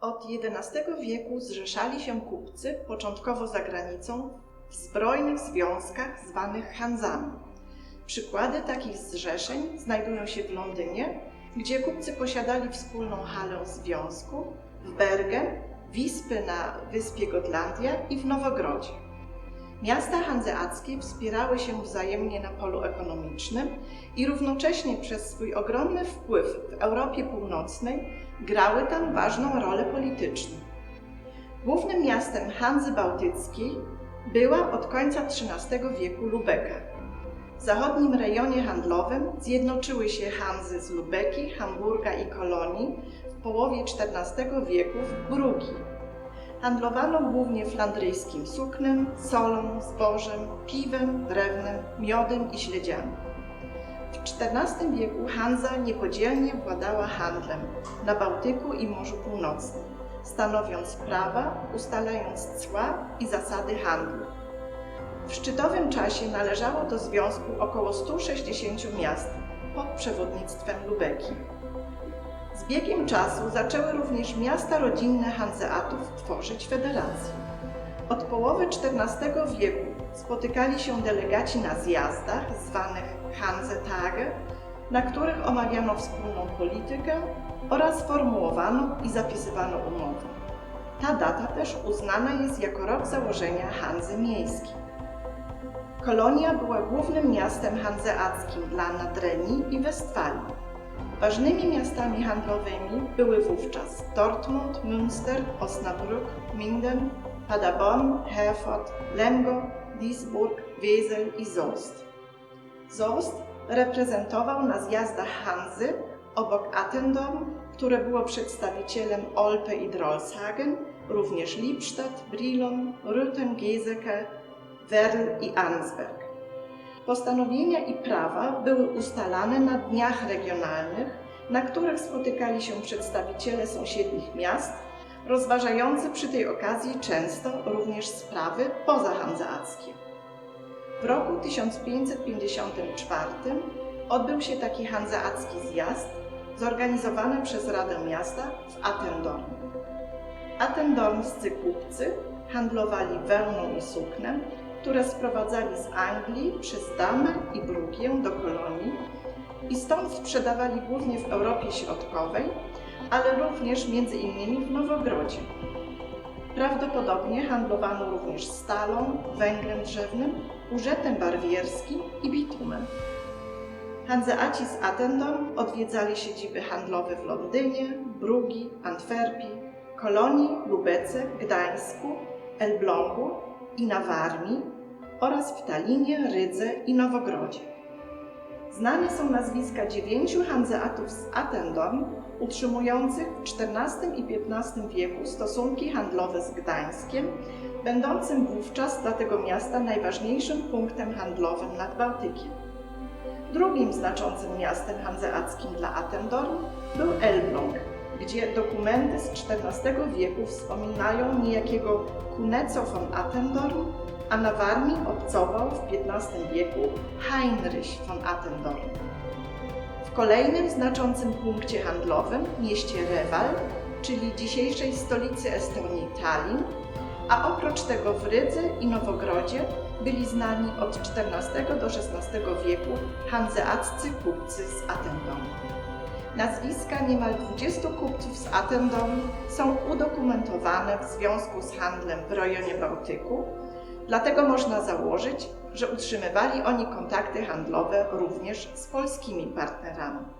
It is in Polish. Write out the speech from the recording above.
Od XI wieku zrzeszali się kupcy, początkowo za granicą, w zbrojnych związkach zwanych Hanzami. Przykłady takich zrzeszeń znajdują się w Londynie, gdzie kupcy posiadali wspólną halę związku, w Bergen, Wispy na wyspie Gotlandia i w Nowogrodzie. Miasta hanzeackie wspierały się wzajemnie na polu ekonomicznym i równocześnie przez swój ogromny wpływ w Europie Północnej grały tam ważną rolę polityczną. Głównym miastem Hanzy Bałtyckiej była od końca XIII wieku Lubeka. W zachodnim rejonie handlowym zjednoczyły się Hanzy z Lubeki, Hamburga i Kolonii w połowie XIV wieku w Brugi. Handlowano głównie flandryjskim suknem, solą, zbożem, piwem, drewnem, miodem i śledziami. W XIV wieku Hanza niepodzielnie władała handlem na Bałtyku i Morzu Północnym, stanowiąc prawa, ustalając cła i zasady handlu. W szczytowym czasie należało do związku około 160 miast pod przewodnictwem Lubeki. Z biegiem czasu zaczęły również miasta rodzinne Hanzeatów tworzyć federacje. Od połowy XIV wieku spotykali się delegaci na zjazdach zwanych Hansetage, na których omawiano wspólną politykę oraz formułowano i zapisywano umowy. Ta data też uznana jest jako rok założenia Hanzy Miejskiej. Kolonia była głównym miastem hanzeackim dla Nadrenii i Westfalii. Ważnymi miastami handlowymi były wówczas Dortmund, Münster, Osnabrück, Minden, Paderborn, Herford, Lemgo, Duisburg, Wesel i Soest. Soest reprezentował na zjazdach Hanzy obok Attendorn, które było przedstawicielem Olpe i Drolshagen, również Lippstadt, Brilon, Rüthen, Geseke, Werl i Arnsberg. Postanowienia i prawa były ustalane na dniach regionalnych, na których spotykali się przedstawiciele sąsiednich miast, rozważający przy tej okazji często również sprawy pozahanzeackie. W roku 1554 odbył się taki hanzeacki zjazd zorganizowany przez Radę Miasta w Attendorn. Attendornscy kupcy handlowali wełną i suknem, które sprowadzali z Anglii przez Damę i Brugię do kolonii i stąd sprzedawali głównie w Europie Środkowej, ale również między innymi w Nowogrodzie. Prawdopodobnie handlowano również stalą, węglem drzewnym, urzetem barwierskim i bitumem. Hanzeaci z Attendorn odwiedzali siedziby handlowe w Londynie, Brugi, Antwerpii, Kolonii, Lubece, Gdańsku, Elblągu i na Warmii oraz w Talinie, Rydze i Nowogrodzie. Znane są nazwiska dziewięciu hanzeatów z Attendorn, utrzymujących w XIV i XV wieku stosunki handlowe z Gdańskiem, będącym wówczas dla tego miasta najważniejszym punktem handlowym nad Bałtykiem. Drugim znaczącym miastem hanzeackim dla Attendorn był Elbląg, gdzie dokumenty z XIV wieku wspominają niejakiego Kuneco von Attendorn, a na Warmii obcował w XV wieku Heinrich von Attendorn. W kolejnym znaczącym punkcie handlowym, mieście Reval, czyli dzisiejszej stolicy Estonii Tallinn, a oprócz tego w Rydze i Nowogrodzie byli znani od XIV do XVI wieku hanzeaccy kupcy z Attendorn. Nazwiska niemal 20 kupców z Attendorn są udokumentowane w związku z handlem w rejonie Bałtyku, dlatego można założyć, że utrzymywali oni kontakty handlowe również z polskimi partnerami.